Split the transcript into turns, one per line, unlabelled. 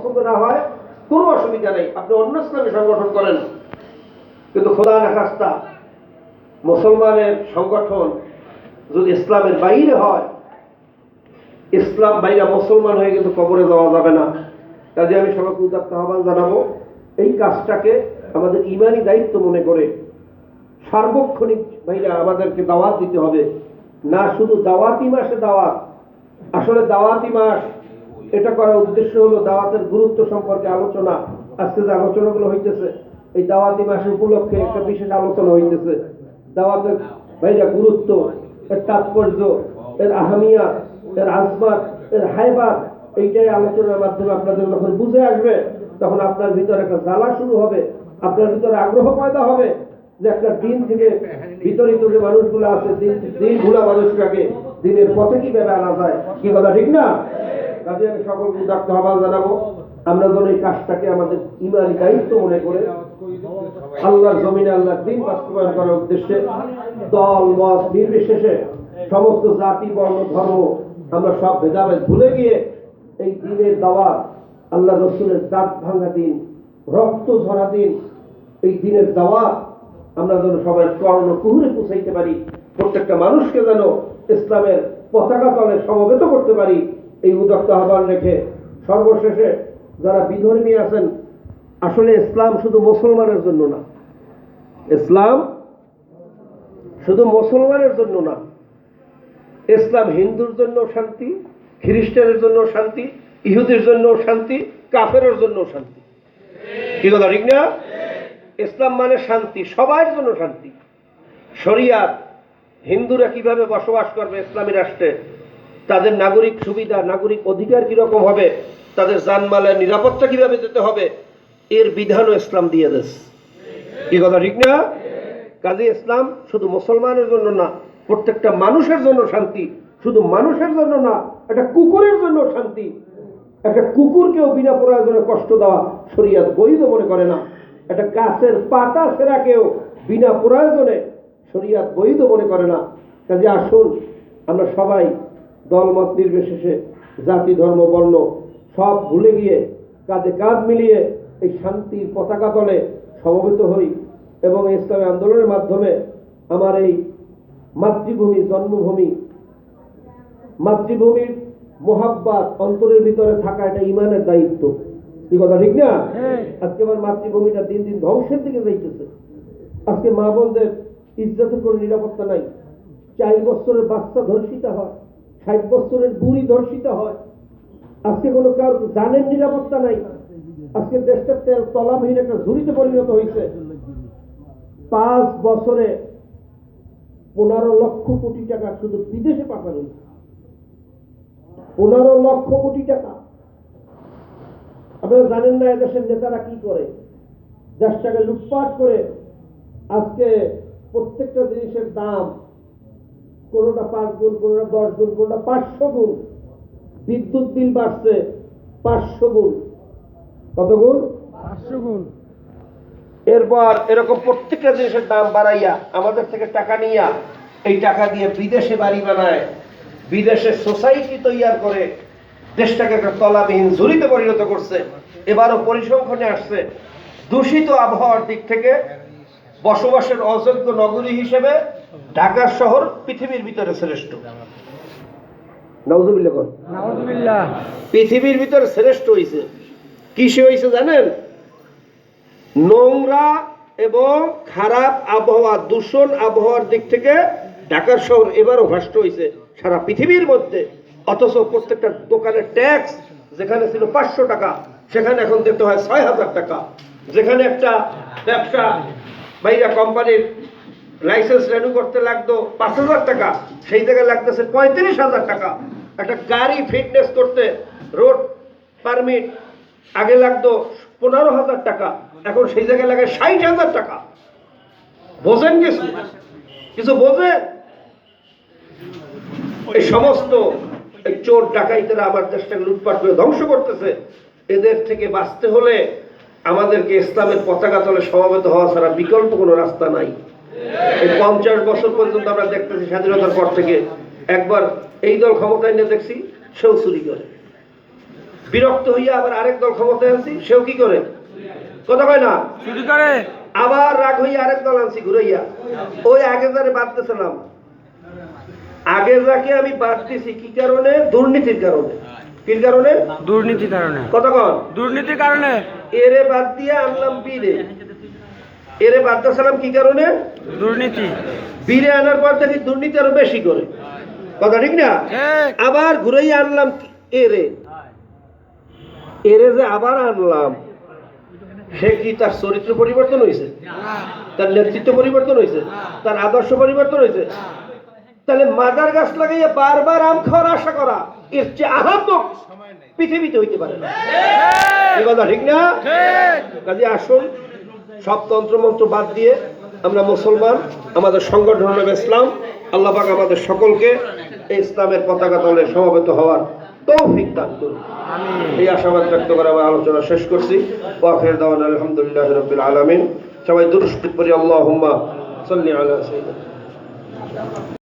পছন্দ না হয়, কোনো অসুবিধা নেই। আপনি অন্য ইসলামী সংগঠন করেন। কিন্তু খোদা নাখাস্তা, মুসলমানের সংগঠন যদি ইসলামের বাইরে হয়, ইসলাম বাইরে মুসলমান হয়ে কিন্তু কবরে যাওয়া যাবে না। কাজে আমি সবাইকে উদাত্ত আহ্বান জানাব, এই কাজটাকে আমাদের ইমানি দায়িত্ব মনে করে সার্বক্ষণিক ভাইরা আমাদেরকে দাওয়াত দিতে হবে। না শুধু দাওয়াতি মাসে দাওয়াত, আসলে দাওয়াতি মাস এটা করার উদ্দেশ্য হলো দাওয়াতের গুরুত্ব সম্পর্কে আলোচনা। আজকে যে আলোচনাগুলো হইতেছে, এই দাওয়াতি মাসের উপলক্ষে একটা বিশেষ আলোচনা হইতেছে। দাওয়াতের ভাইরা গুরুত্ব, এর তাৎপর্য, এর আহামিয়া, এর আজমাত, এর হাইবাত এইটাই আলোচনার মাধ্যমে আপনাদের যখন বুঝে আসবে, তখন আপনার ভিতরে একটা জ্বালা শুরু হবে, আপনার ভিতরে আগ্রহ পয়দা হবে যে একটা দিন থেকে বিতরিত যে মানুষগুলো আছে দিন ভুলা মানুষটাকে দিনের পথে কীভাবে আনা যায়, কি কথা ঠিক না? কাজে আমি সকলকে উদাত্ত আহ্বান জানাব। আমরা যেন এই কাজটাকে আমাদের ইমানি দায়িত্ব মনে করে আল্লাহর জমিনে আল্লাহর দিন বাস্তবায়ন করার উদ্দেশ্যে দল মত নির্বিশেষে সমস্ত জাতি, বর্ণ, ধর্ম আমরা সব ভেদাভেদ ভুলে গিয়ে এই দিনের দাওয়াত, আল্লাহ রসুলের দাঁত ভাঙা দিন, রক্ত ঝরা দিন, এই দিনের দাওয়াত আমরা যেন সবাই কর্ণ কুহুরে পৌঁছাইতে পারি। প্রত্যেকটা মানুষকে যেন ইসলামের পতাকা তলে সমবেত করতে পারি। এই উদক্ত আহ্বান রেখে সর্বশেষে যারা বিধর্মী আছেন, আসলে ইসলাম শুধু মুসলমানের জন্য না। ইসলাম শুধু মুসলমানের জন্য না। ইসলাম হিন্দুর জন্য শান্তি, খ্রিস্টানের জন্য শান্তি, ইহুদের জন্য শান্তি, কাফেরের জন্য শান্তি। কি কথা ঠিক না? ইসলাম মানে শান্তি, সবার জন্য শান্তি। শরিয়াত, হিন্দুরা কীভাবে বসবাস করবে ইসলামী রাষ্ট্রে? তাদের নাগরিক সুবিধা, নাগরিক অধিকার কীরকম হবে? তাদের জানমালের নিরাপত্তা কীভাবে দিতে হবে? এর বিধানও ইসলাম দিয়ে দেশ কি কথা, ঠিক না? কাজে ইসলাম শুধু মুসলমানের জন্য না, প্রত্যেকটা মানুষের জন্য শান্তি। শুধু মানুষের জন্য না, একটা কুকুরের জন্য শান্তি। একটা কুকুরকেও বিনা প্রয়োজনে কষ্ট দেওয়া শরিয়াত বৈধ মনে করে না। একটা গাছের পাতা ফেরাকেও বিনা প্রয়োজনে শরিয়াত বৈধ মনে করে না। কাজে আসুন, আমরা সবাই দলমত নির্বিশেষে জাতি ধর্ম বর্ণ সব ভুলে গিয়ে কাঁধে কাঁধ মিলিয়ে এই শান্তির পতাকা তলে সমবেত হই এবং ইসলামী আন্দোলনের মাধ্যমে আমার এই মাতৃভূমি জন্মভূমি মাতৃভূমির মোহাব্বাত অন্তরের ভিতরে থাকা এটা ইমানের দায়িত্ব। কি কথা ঠিক না? আজকে আমার মাতৃভূমিটা দিন দিন ধ্বংসের দিকে যাইতেছে। আজকে মা বোনদের ইজ্জতের কোনো নিরাপত্তা নাই। চার বছরের বাচ্চা ধর্ষিত হয়। ষাট বছরের বুড়ি ধর্ষিত হয়। আজকে কোনো কার জানের নিরাপত্তা নাই। আজকে দেশটা তেল তলাবিহীন একটা ঝুড়িতে পরিণত হয়েছে। পাঁচ বছরে পনেরো লক্ষ কোটি টাকা শুধু বিদেশে পাঠানো পনেরো লক্ষ কোটি টাকা। আপনারা জানেন না এদেশের নেতারা কি করে? দেশটাকে লুটপাট করে আজকে প্রত্যেকটা জিনিসের দাম কোনোটা পাঁচ গুণ কোনোটা দশ গুণ কোনোটা পাঁচশো গুণ। বিদ্যুৎ বিল বাড়ছে পাঁচশো গুণ। কত গুণ?
পাঁচশো গুণ।
এরপর এরকম প্রত্যেকটা জিনিসের দাম বাড়াইয়া আমাদের থেকে টাকা নিয়া এই টাকা দিয়ে বিদেশে বাড়ি বানায় বিদেশে সোসাইটি তৈয়ার করে দেশটাকে একটা তলাবিহীন ঝুড়িতে পরিণত করছে। এবারও পরিসংখ্যানে আসছে দূষিত আবহাওয়ার দিক থেকে বসবাসের অযোগ্য নগরী হিসেবে ঢাকা শহর পৃথিবীর ভিতরে শ্রেষ্ঠ। পৃথিবীর ভিতরে শ্রেষ্ঠ হয়েছে কিসে হয়েছে জানেন? নোংরা এবং খারাপ আবহাওয়া দূষণ আবহাওয়ার দিক থেকে ঢাকার শহর এবারও ভ্রষ্ট হয়েছে সারা পৃথিবীর মধ্যে। অথচ প্রত্যেকটা দোকানের ট্যাক্স যেখানে ছিল পাঁচশো টাকা সেখানে এখন দেখতে হয় ছয় হাজার টাকা। যেখানে একটা ব্যবসা বাইরা কোম্পানির লাইসেন্স রেনু করতে লাগতো পাঁচ হাজার টাকা, সেই জায়গায় লাগতেছে পঁয়ত্রিশ হাজার টাকা। একটা গাড়ি ফিটনেস করতে রোড পারমিট আগে লাগতো পনেরো হাজার টাকা, এখন সেই জায়গায় লাগে ষাট হাজার টাকা। বোঝেন কিছু কিছু বোঝেন? এই সমস্ত চোর ডাকাইতেরা আমার দেশটাকে লুটপাট করে ধ্বংস করতেছে। এদের থেকে বাঁচতে হলে আমাদেরকে ইসলামের পতাকা তলে সমাবেত হওয়া ছাড়া বিকল্প কোনো রাস্তা নাই। এই পঞ্চাশ বছর পর্যন্ত আমরা দেখতেছি স্বাধীনতার পর থেকে একবার এই দল ক্ষমতায় নিয়ে দেখছি সেও চুরি করে। বিরক্ত হইয়া আবার আরেক দল ক্ষমতায় আনছি সেও কি করে? কথা কয় না?
চুরি করে।
আবার রাগ হইয়া আরেক দল আনছি ঘুরাইয়া। ওই আগে যারে বাদতেছিলাম আগে যাকে আমি বাদ দিছি কি কারণে? দুর্নীতির কারণে। কি কারণে?
দুর্নীতির কারণে।
কতক্ষণ
দুর্নীতির কারণে।
এরে বাদ দিয়ে আনলাম বীরে এরে বাদ দিয়েছিলাম কি কারণে?
দুর্নীতি।
বীরে আনার পর দেখি দুর্নীতি আরও বেশি করে। কথা ঠিক না? আবার ঘুরাইয়া আনলাম এরে। এরে যে আবার আনলাম সে কি তার চরিত্র পরিবর্তন হয়েছে তার নেতৃত্ব পরিবর্তন হয়েছে তার আদর্শ পরিবর্তন হয়েছে তাহলে মাদার গাছ লাগাইয়া বারবার আম খাওয়ার আশা করা এর চেয়ে আহাম্মক পৃথিবীতে হইতে পারে না। এই কথা ঠিক না? কাজে আসুন সব তন্ত্র মন্ত্র বাদ দিয়ে আমরা মুসলমান আমাদের সংগঠন হলো ইসলাম। আল্লাহ পাক আমাদের সকলকে এই ইসলামের পতাকা তলে সমবেত হওয়ার তৌফিক দান করুন। এই আশাবাদ ব্যক্ত করে আমার আলোচনা শেষ করছি। ওয়াখির দাওয়ান আলহামদুলিল্লাহ রবিল আলমিন। সবাই দুরুস্তুত করি আল্লাহ হুম্মা সাল্লি আলা সাইয়্যিদিনা।